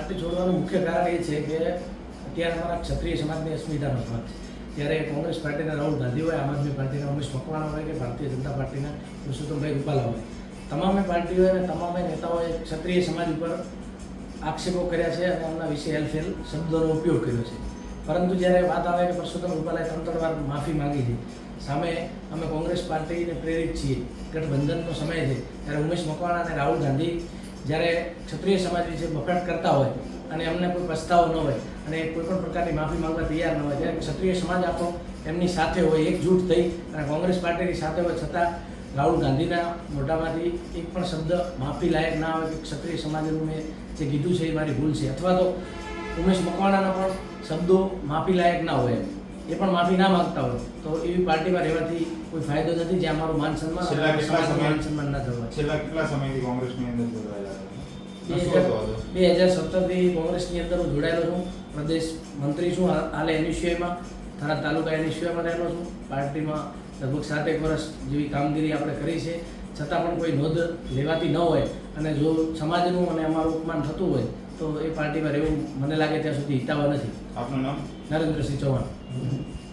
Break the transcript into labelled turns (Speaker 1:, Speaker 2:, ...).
Speaker 1: Party છોડવાનું મુખ્ય કારણ એ છે કે અત્યારે અમારા ક્ષત્રિય સમાજની અસ્મિતાનો સવાલ છે. ત્યારે કોંગ્રેસ પાર્ટીના રાહુલ ગાંધી હોય, આમ આદમી પાર્ટીના ઉમેશ મકવાણા હોય કે ભારતીય જનતા પાર્ટીના પુરુષોત્તમભાઈ રૂપાલા હોય. તમામે પાર્ટીઓ અને તમામે નેતાઓએ ક્ષત્રિય સમાજ ઉપર આક્ષેપો કર્યા છે અને એમના વિશે હેલફેલ શબ્દોનો ઉપયોગ કર્યો છે. પરંતુ જ્યારે વાત આવે કે પુરુષોત્તમ રૂપાલાએ ત્રણ ત્રણ વાર માફી માંગી છે, સામે અમે કોંગ્રેસ પાર્ટીને પ્રેરિત છીએ. ગઠબંધનનો સમય છે. ત્યારે ઉમેશ મકવાણા અને રાહુલ ગાંધી જ્યારે ક્ષત્રિય સમાજ વિશે વખાણ કરતા હોય અને એમને કોઈ પસ્તાવો ન હોય અને કોઈ પણ પ્રકારની માફી માંગવા તૈયાર ન હોય ત્યારે ક્ષત્રિય સમાજ આપો એમની સાથે હોય, એકજૂટ થઈ અને કોંગ્રેસ પાર્ટીની સાથે હોય, છતાં રાહુલ ગાંધીના મોઢામાંથી એક પણ શબ્દ માફી લાયક ના હોય કે ક્ષત્રિય સમાજનું મેં જે કીધું છે એ મારી ભૂલ છે. અથવા તો ઉમેશ મકવાણાના પણ શબ્દો માફી લાયક ના હોય એ પણ માફી ના માંગતા હોય. તો એવી પાર્ટીમાં રહેવાથી કોઈ ફાયદો નથી જે અમારું માન સન્માન
Speaker 2: છેલ્લા કેટલા સમય-
Speaker 1: માન સન્માન ના થવા.
Speaker 2: છેલ્લા કેટલા સમયથી કોંગ્રેસની અંદર જોડાયેલા
Speaker 1: બે હજાર- સત્તરથી કોંગ્રેસની અંદર હું જોડાયેલો છું. પ્રદેશ મંત્રી છું હાલે હાલે એનએસયુઆઈમાં થરા તાલુકા એનએસયુઆઈમાં રહેલો છું. પાર્ટીમાં લગભગ સાતેક વર્ષ જેવી કામગીરી આપણે કરી છે. છતાં પણ કોઈ નોંધ લેવાતી ન હોય અને જો સમાજનું અને અમારું અપમાન થતું હોય તો એ પાર્ટીમાં રહેવું મને લાગે ત્યાં સુધી હિતાવા નથી.
Speaker 2: આપનું નામ?
Speaker 1: નરેન્દ્રસિંહ ચૌહાણ. Amen.